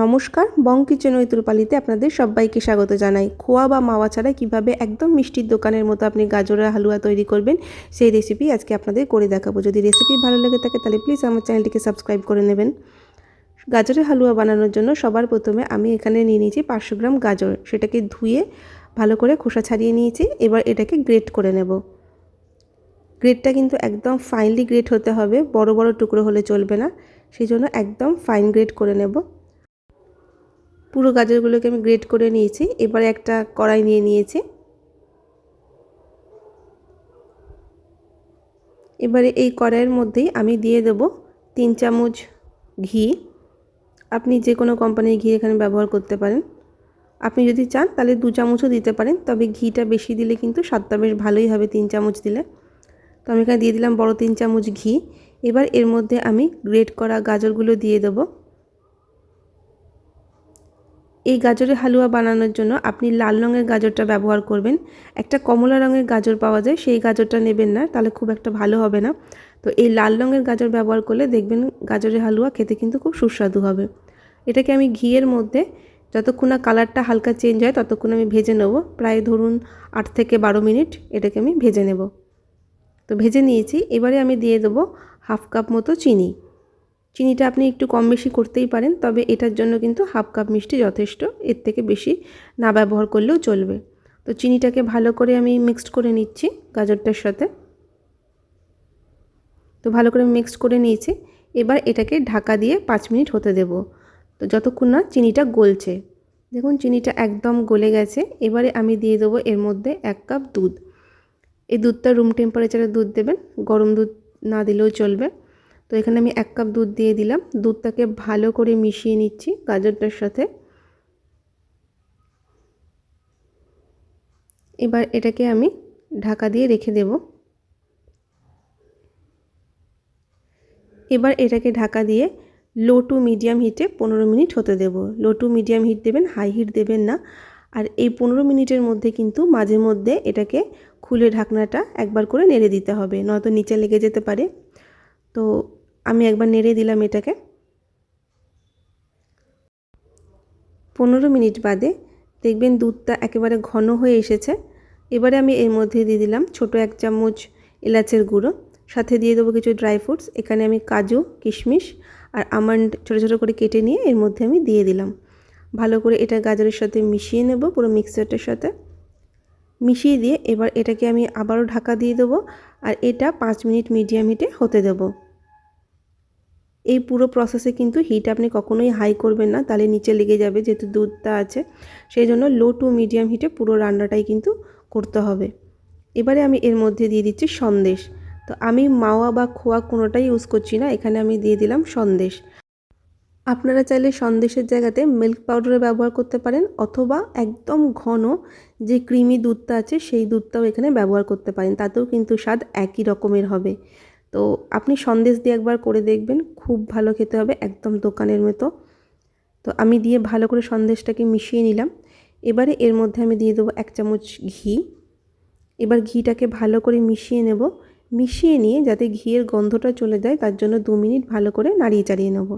নমস্কার, বং কিচেন ঐতুরপালিতে আপনাদের সবাইকে স্বাগত জানাই। খোয়া বা মাওয়া ছাড়া কীভাবে একদম মিষ্টির দোকানের মতো আপনি গাজরের হালুয়া তৈরি করবেন, সেই রেসিপি আজকে আপনাদের করে দেখাবো। যদি রেসিপি ভালো লেগে থাকে তাহলে প্লিজ আমার চ্যানেলটিকে সাবস্ক্রাইব করে নেবেন। গাজরের হালুয়া বানানোর জন্য সবার প্রথমে আমি এখানে নিয়ে নিয়েছি পাঁচশো গ্রাম গাজর। সেটাকে ধুয়ে ভালো করে খোসা ছাড়িয়ে নিয়েছি, এবার এটাকে গ্রেট করে নেব। গ্রেটটা কিন্তু একদম ফাইনলি গ্রেট হতে হবে, বড় বড় টুকরো হলে চলবে না, সেই জন্য একদম ফাইন গ্রেট করে নেব। পুরো গাজরগুলোকে আমি গ্রেট করে নিয়েছি। এবারে একটা কড়াই নিয়ে নিয়েছি। এবারে এই কড়াইয়ের মধ্যেই আমি দিয়ে দেব তিন চামচ ঘি। আপনি যে কোনো কোম্পানির ঘি এখানে ব্যবহার করতে পারেন। আপনি যদি চান তাহলে দু চামচও দিতে পারেন, তবে ঘিটা বেশি দিলে কিন্তু স্বাদটা বেশ ভালোই হবে তিন চামচ দিলে। তো আমি এখানে দিয়ে দিলাম বড় তিন চামচ ঘি। এবার এর মধ্যে আমি গ্রেট করা গাজরগুলো দিয়ে দেবো। এই গাজরের হালুয়া বানানোর জন্য আপনি লাল রঙের গাজরটা ব্যবহার করবেন। একটা কমলা রঙের গাজর পাওয়া যায়, সেই গাজরটা নেবেন না, তাহলে খুব একটা ভালো হবে না। তো এই লাল রঙের গাজর ব্যবহার করলে দেখবেন গাজরের হালুয়া খেতে কিন্তু খুব সুস্বাদু হবে। এটাকে আমি ঘিয়ের মধ্যে, যতক্ষণ না কালারটা হালকা চেঞ্জ হয়, ততক্ষণ আমি ভেজে নেব। প্রায় ধরুন আট থেকে বারো মিনিট এটাকে আমি ভেজে নেব। তো ভেজে নিয়েছি, এবারে আমি দিয়ে দেবো হাফ কাপ মতো চিনি। চিনিটা আপনি একটু কম বেশি করতেই পারেন, তবে এটার জন্য কিন্তু হাফ কাপ মিষ্টি যথেষ্ট, এর থেকে বেশি না ব্যবহার করলেও চলবে। তো চিনিটাকে ভালো করে আমি মিক্সড করে নিচ্ছি গাজরটার সাথে। তো ভালো করে মিক্সড করে নিয়েছি, এবার এটাকে ঢাকা দিয়ে পাঁচ মিনিট হতে দেব। তো যতক্ষণ না চিনিটা গলছে, দেখুন চিনিটা একদম গলে গেছে, এবারে আমি দিয়ে দেবো এর মধ্যে এক কাপ দুধ। এই দুধটা রুম টেম্পারেচারে দুধ দেবেন, গরম দুধ না দিলেও চলবে। তো এখানে আমি এক কাপ দুধ দিয়ে দিলাম। দুধটাকে ভালো করে মিশিয়ে নিচ্ছি গাজরটার সাথে। এবার এটাকে আমি ঢাকা দিয়ে রেখে দেব। এবার এটাকে ঢাকা দিয়ে লো টু মিডিয়াম হিটে পনেরো মিনিট হতে দেব। লো টু মিডিয়াম হিট দেবেন, হাই হিট দেবেন না। আর এই পনেরো মিনিটের মধ্যে কিন্তু মাঝে মধ্যে এটাকে খুলে ঢাকনাটা একবার করে নেড়ে দিতে হবে, নয়তো নিচে লেগে যেতে পারে। তো আমি একবার নেড়ে দিলাম এটাকে। পনেরো মিনিট বাদে দেখবেন দুধটা একেবারে ঘন হয়ে এসেছে। এবারে আমি এর মধ্যে দিয়ে দিলাম ছোট এক চামচ এলাচের গুঁড়ো, সাথে দিয়ে দেবো কিছু ড্রাই ফ্রুটস, এখানে আমি কাজু, কিশমিশ আর আমন্ড ছোটো ছোটো করে কেটে নিয়ে এর মধ্যে আমি দিয়ে দিলাম। ভালো করে এটা গাজরের সাথে মিশিয়ে নেব পুরো মিক্সারটার সাথে। মিশিয়ে দিয়ে এবার এটাকে আমি আবারও ঢাকা দিয়ে দেবো আর এটা পাঁচ মিনিট মিডিয়াম হিটে হতে দেবো। এই পুরো প্রসেসে কিন্তু হিট আপনি কখনোই হাই করবেন না তাহলে নিচে লেগে যাবে যেহেতু দুধটা আছে, সেই জন্য লো টু মিডিয়াম হিটে পুরো রান্নাটাই কিন্তু করতে হবে। এবারে আমি এর মধ্যে দিয়ে দিচ্ছি সন্দেশ। তো আমি মাওয়া বা খোয়া কোনোটাই ইউজ করছি না, এখানে আমি দিয়ে দিলাম সন্দেশ। আপনারা চাইলে সন্দেশের জায়গাতে মিল্ক পাউডারের ব্যবহার করতে পারেন, অথবা একদম ঘন যে ক্রিমি দুধটা আছে, সেই দুধটাও এখানে ব্যবহার করতে পারেন, তাতেও কিন্তু স্বাদ একই রকমের হবে। তো আপনি সন্দেশ দিয়ে একবার করে দেখবেন, খুব ভালো খেতে হবে, একদম দোকানের মতো। তো আমি দিয়ে ভালো করে সন্দেশটাকে মিশিয়ে নিলাম। এবারে এর মধ্যে আমি দিয়ে দেবো এক চামচ ঘি। এবার ঘিটাকে ভালো করে মিশিয়ে নেব। মিশিয়ে নিয়ে যাতে ঘিয়ের গন্ধটা চলে যায়, তার জন্য দু মিনিট ভালো করে নাড়িয়ে চাড়িয়ে নেব।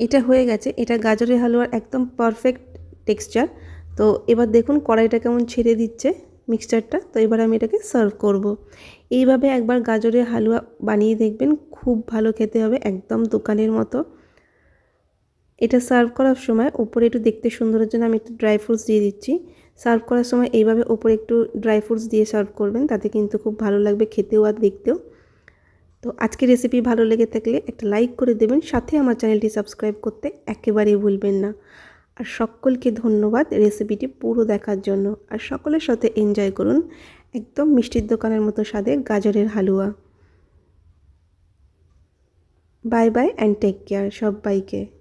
এটা হয়ে গেছে। এটা গাজরের হালুয়ার একদম পারফেক্ট টেক্সচার তো এবার দেখুন কড়াইটা কেমন ছেড়ে দিচ্ছে। মিক্সচারটা, তো এবার আমি এটাকে সার্ভ করব। এইভাবে একবার গাজরের হালুয়া বানিয়ে দেখবেন, খুব ভালো খেতে হবে, একদম দোকানের মতো। এটা সার্ভ করার সময় ওপরে একটু দেখতে সুন্দরের জন্য আমি একটু ড্রাই ফ্রুটস দিয়ে দিচ্ছি। সার্ভ করার সময় এইভাবে ওপরে একটু ড্রাই ফ্রুটস দিয়ে সার্ভ করবেন, তাতে কিন্তু খুব ভালো লাগবে খেতেও আর দেখতেও। তো আজকের রেসিপি ভালো লেগে থাকলে একটা লাইক করে দেবেন, সাথে আমার চ্যানেলটি সাবস্ক্রাইব করতে একেবারেই ভুলবেন না। আর সকলকে ধন্যবাদ রেসিপিটি পুরো দেখার জন্য। আর সকলের সাথে এনজয় করুন একদম মিষ্টির দোকানের মতো স্বাদে গাজরের হালুয়া। Bye bye and take care সবাইকে।